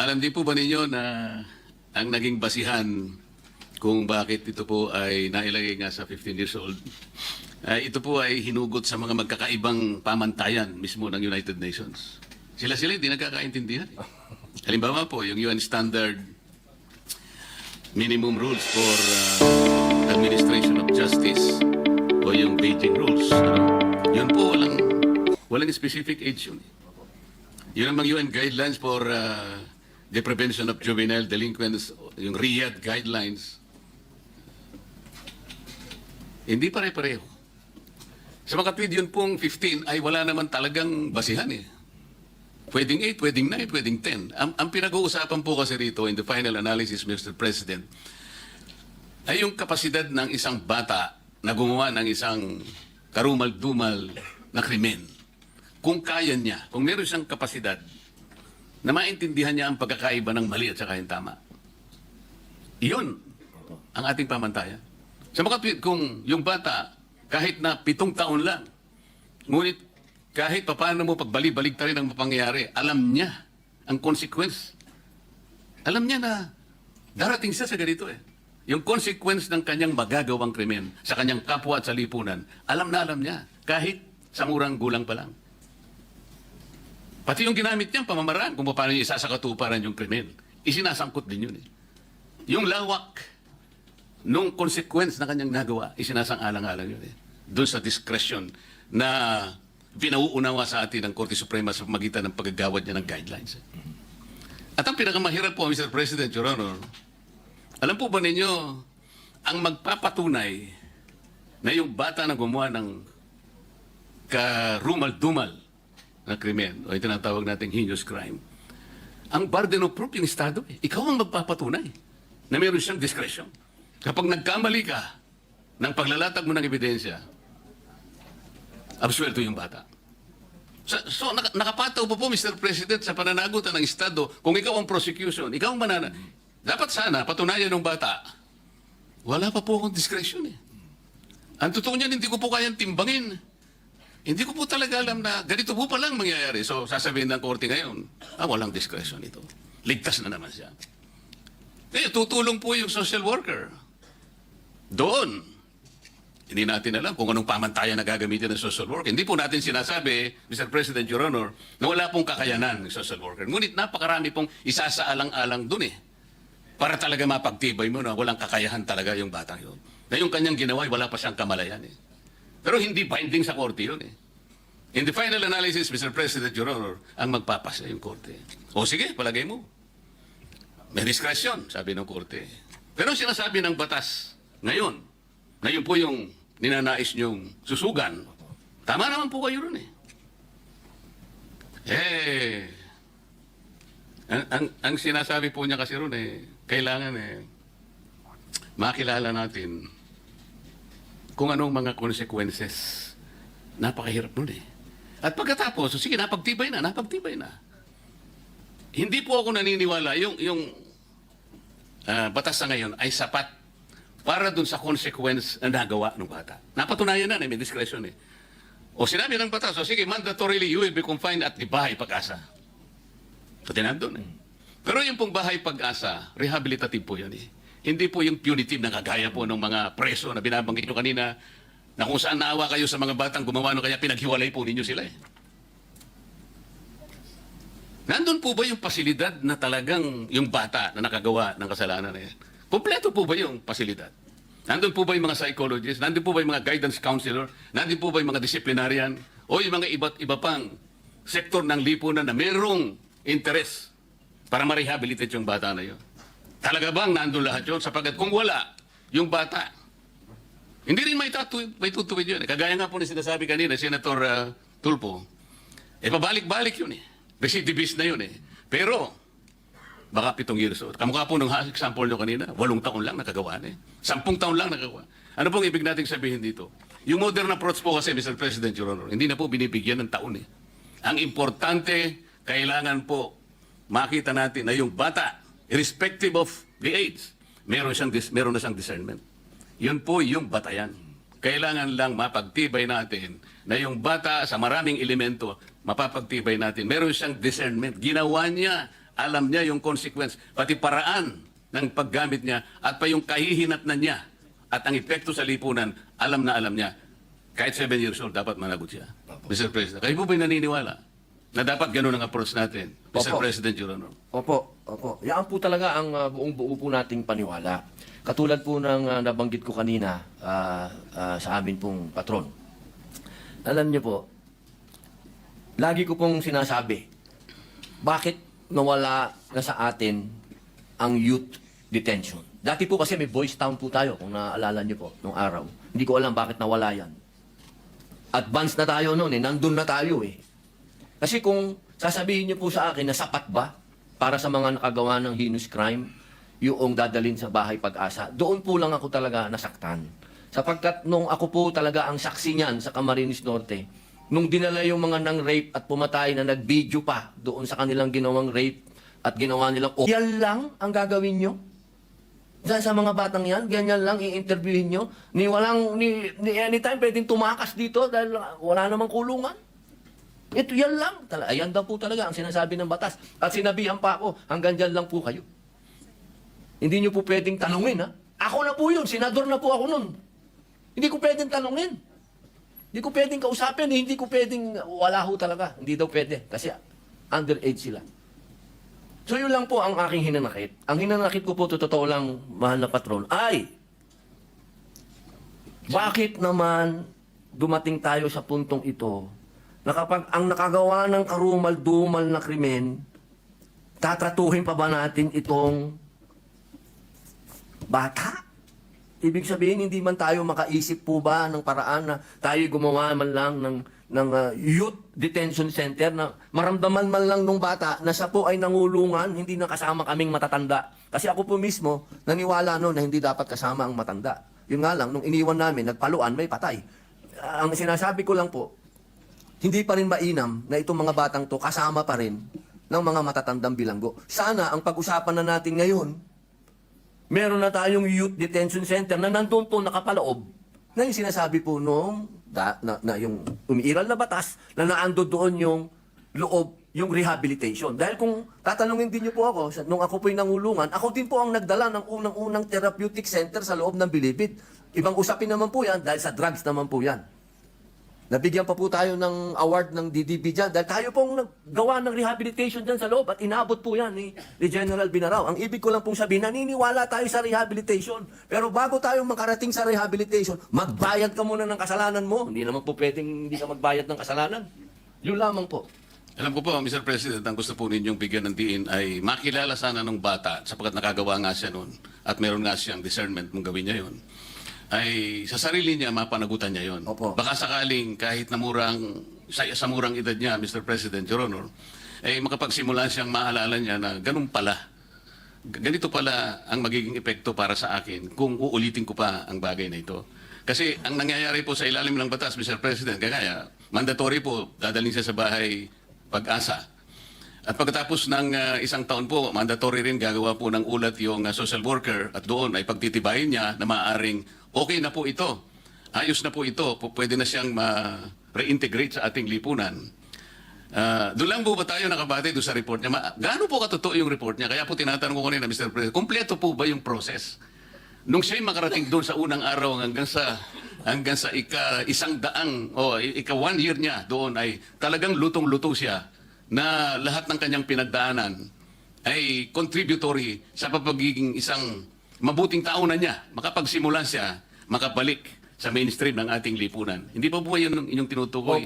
Alam din po ba ninyo na ang naging basihan kung bakit ito po ay nailagay nga sa 15 years old, ay ito po ay hinugot sa mga magkakaibang pamantayan mismo ng United Nations. Sila-sila hindi nagkakaintindihan. Halimbawa po, yung UN Standard Minimum Rules for uh, Administration of Justice o yung Beijing Rules. Ano? Yun po, walang, walang specific age yun. Yun namang UN guidelines for uh, the prevention of juvenile delinquents, yung RIAD guidelines. Hindi pare-pareho. Sa mga tweet yun pong 15 ay wala naman talagang basihan eh. Pwedeng 8, pwedeng 9, pwedeng 10. Ang, ang pinag-uusapan po kasi rito in the final analysis, Mr. President, ay yung kapasidad ng isang bata na gumawa ng isang karumal-dumal na krimen. Kung kaya niya, kung meron siyang kapasidad na maintindihan niya ang pagkakaiba ng mali at saka yung tama. Iyon ang ating pamantayan. Sa mga kung yung bata, kahit na pitong taon lang, ngunit kahit paano mo pagbali-balik rin ang mapangyayari, alam niya ang consequence. Alam niya na darating siya sa ganito eh. Yung consequence ng kanyang magagawang krimen sa kanyang kapwa at sa lipunan, alam na alam niya, kahit sa murang gulang pa lang. Pati yung ginamit niyang pamamaraan kung paano niya isasakatuparan yung krimen, isinasangkot din yun eh. Yung lawak nung consequence na kanyang nagawa, isinasang-alang-alang yun eh. Doon sa discretion na pinauunawa sa atin ng Korte Suprema sa magitan ng paggagawad niya ng guidelines. At ang pinakamahirap po, Mr. President, Your Honor, alam po ba ninyo, ang magpapatunay na yung bata na gumawa ng karumal-dumal na krimen, o yung tinatawag nating heinous crime, ang burden of proof yung Estado. Eh. Ikaw ang magpapatunay na meron siyang discretion. Kapag nagkamali ka ng paglalatag mo ng ebidensya, absuelto yung bata. So, so nak- nakapataw po po, Mr. President, sa pananagutan ng Estado, kung ikaw ang prosecution, ikaw ang manana, dapat sana patunayan ng bata, wala pa po akong discretion eh. Ang totoo niyan, hindi ko po kayang timbangin. Hindi ko po talaga alam na ganito po palang mangyayari. So, sasabihin ng korte ngayon, ah, walang discretion ito. Ligtas na naman siya. Eh, tutulong po yung social worker. Doon. Hindi natin alam kung anong pamantayan na gagamitin ng social worker. Hindi po natin sinasabi, Mr. President, Your Honor, na wala pong kakayanan ng social worker. Ngunit napakarami pong isasaalang-alang doon eh. Para talaga mapagtibay mo na walang kakayahan talaga yung batang yun. Na yung kanyang ginawa, wala pa siyang kamalayan eh. Pero hindi binding sa korte yun eh. In the final analysis, Mr. President, Your Honor, ang magpapasa yung korte. O sige, palagay mo. May discretion, sabi ng korte. Pero sinasabi ng batas ngayon, na yun po yung ninanais niyong susugan, tama naman po kayo ron eh. Eh, ang, ang, ang sinasabi po niya kasi ron eh, kailangan eh, makilala natin kung anong mga consequences. Napakahirap nun eh. At pagkatapos, sige, napagtibay na, napagtibay na. Hindi po ako naniniwala yung, yung ah, batas na ngayon ay sapat para dun sa consequence na nagawa ng bata. Napatunayan na, eh, may discretion eh. O sinabi ng batas, o sige, mandatorily you will be confined at the bahay pag-asa. Pati nandun eh. Pero yung pong bahay pag-asa, rehabilitative po yan eh. Hindi po yung punitive na kagaya po ng mga preso na binabanggit nyo kanina na kung saan naawa kayo sa mga batang gumawa no kaya pinaghiwalay po ninyo sila eh. Nandun po ba yung pasilidad na talagang yung bata na nakagawa ng kasalanan na yan? Kompleto po ba yung pasilidad? Nandun po ba yung mga psychologists? Nandun po ba yung mga guidance counselor? Nandun po ba yung mga disciplinarian? O yung mga iba't iba pang sektor ng lipunan na merong interest para ma-rehabilitate yung bata na yun? Talaga bang nandun lahat yun? Sapagkat kung wala, yung bata, hindi rin may, tatu- may tutuwid yun. Kagaya nga po ni sinasabi kanina, Senator uh, Tulpo, eh pabalik-balik yun eh. Recidivist na yun eh. Pero, baka pitong years old. Kamukha po nung example nyo kanina, walong taon lang nakagawa na eh. Sampung taon lang nakagawa. Ano pong ibig nating sabihin dito? Yung modern approach po kasi, Mr. President, Your Honor, hindi na po binibigyan ng taon eh. Ang importante, kailangan po makita natin na yung bata, irrespective of the age, meron, siyang, meron na siyang discernment. Yun po yung batayan. Kailangan lang mapagtibay natin na yung bata sa maraming elemento, mapapagtibay natin. Meron siyang discernment. Ginawa niya alam niya yung consequence, pati paraan ng paggamit niya at pa yung kahihinatnan niya at ang epekto sa lipunan, alam na alam niya. Kahit 7 years old, dapat managot siya. Mr. President, kayo po ba'y naniniwala na dapat ganun ang approach natin? Mr. Opo. President, Your Honor. Opo, opo. Yan po talaga ang uh, buong buo po nating paniwala. Katulad po ng uh, nabanggit ko kanina ah, ah, sa amin pong patron. Alam niyo po, lagi ko pong sinasabi, bakit nawala na sa atin ang youth detention? Dati po kasi may boys town po tayo, kung naaalala niyo po, nung araw. Hindi ko alam bakit nawala yan. Advance na tayo noon eh, nandun na tayo eh. Kasi kung sasabihin niyo po sa akin na sapat ba para sa mga nakagawa ng heinous crime, yung dadalhin sa bahay pag-asa, doon po lang ako talaga nasaktan. Sapagkat nung ako po talaga ang saksi niyan sa Camarines Norte, nung dinala yung mga nang rape at pumatay na nag-video pa doon sa kanilang ginawang rape at ginawa nilang, oh, yan lang ang gagawin niyo? Diyan sa mga batang yan, ganyan lang i-interviewin nyo. Ni walang, ni, ni anytime pwedeng tumakas dito dahil wala namang kulungan. Ito yan lang. Tala, ayan daw po talaga ang sinasabi ng batas. At sinabihan pa ako, hanggang dyan lang po kayo. Hindi nyo po pwedeng tanungin, ha? Ako na po yun, senador na po ako nun. Hindi ko pwedeng tanungin. Hindi ko pwedeng kausapin, eh. hindi ko pwedeng, wala ho talaga. Hindi daw pwede, kasi underage sila. So yun lang po ang aking hinanakit. Ang hinanakit ko po, to totoo lang, mahal na patron, ay, bakit naman dumating tayo sa puntong ito na kapag ang nakagawa ng karumal-dumal na krimen, tatratuhin pa ba natin itong bata? Ibig sabihin, hindi man tayo makaisip po ba ng paraan na tayo gumawa man lang ng, ng uh, youth detention center na maramdaman man lang nung bata na siya po ay nangulungan, hindi na kasama kaming matatanda. Kasi ako po mismo, naniwala noon na hindi dapat kasama ang matanda. Yun nga lang, nung iniwan namin, nagpaluan, may patay. Ah, ang sinasabi ko lang po, hindi pa rin mainam na itong mga batang to kasama pa rin ng mga matatandang bilanggo. Sana ang pag-usapan na natin ngayon, meron na tayong youth detention center na nandun po nakapaloob na yung sinasabi po nung da, na, na yung umiiral na batas na naando doon yung loob, yung rehabilitation. Dahil kung tatanungin din niyo po ako, nung ako po'y nangulungan, ako din po ang nagdala ng unang-unang therapeutic center sa loob ng Bilibid. Ibang usapin naman po yan dahil sa drugs naman po yan. Nabigyan pa po tayo ng award ng DDB dyan dahil tayo pong naggawa ng rehabilitation dyan sa loob at inabot po yan ni, ni General Binarao. Ang ibig ko lang pong sabihin, naniniwala tayo sa rehabilitation. Pero bago tayo makarating sa rehabilitation, magbayad ka muna ng kasalanan mo. Hindi naman po pwedeng hindi ka magbayad ng kasalanan. Yun lamang po. Alam ko po, Mr. President, ang gusto po ninyong bigyan ng diin ay makilala sana ng bata sapagkat nakagawa nga siya noon at meron nga siyang discernment mong gawin niya yun ay sa sarili niya mapanagutan niya yon. Opo. Baka sakaling kahit na murang sa, sa murang edad niya, Mr. President, Your Honor, ay makapagsimula siyang maalala niya na ganun pala. Ganito pala ang magiging epekto para sa akin kung uulitin ko pa ang bagay na ito. Kasi ang nangyayari po sa ilalim ng batas, Mr. President, kaya mandatory po, dadaling siya sa bahay pag-asa. At pagkatapos ng ah, isang taon po, mandatory rin gagawa po ng ulat yung ah, social worker at doon ay pagtitibayin niya na maaaring okay na po ito. Ayos na po ito. Pwede na siyang ma-reintegrate sa ating lipunan. Ah, doon lang po ba tayo nakabate doon sa report niya? Ma- gaano po katotoo yung report niya? Kaya po tinatanong ko kanina, Mr. President, kumpleto po ba yung process? Nung siya'y makarating doon sa unang araw hanggang sa hanggang sa ika isang daang o i- ika one year niya doon ay talagang lutong-luto siya na lahat ng kanyang pinagdaanan ay contributory sa pagiging isang mabuting tao na niya. Makapagsimula siya, makabalik sa mainstream ng ating lipunan. Hindi pa po yun ang inyong tinutukoy?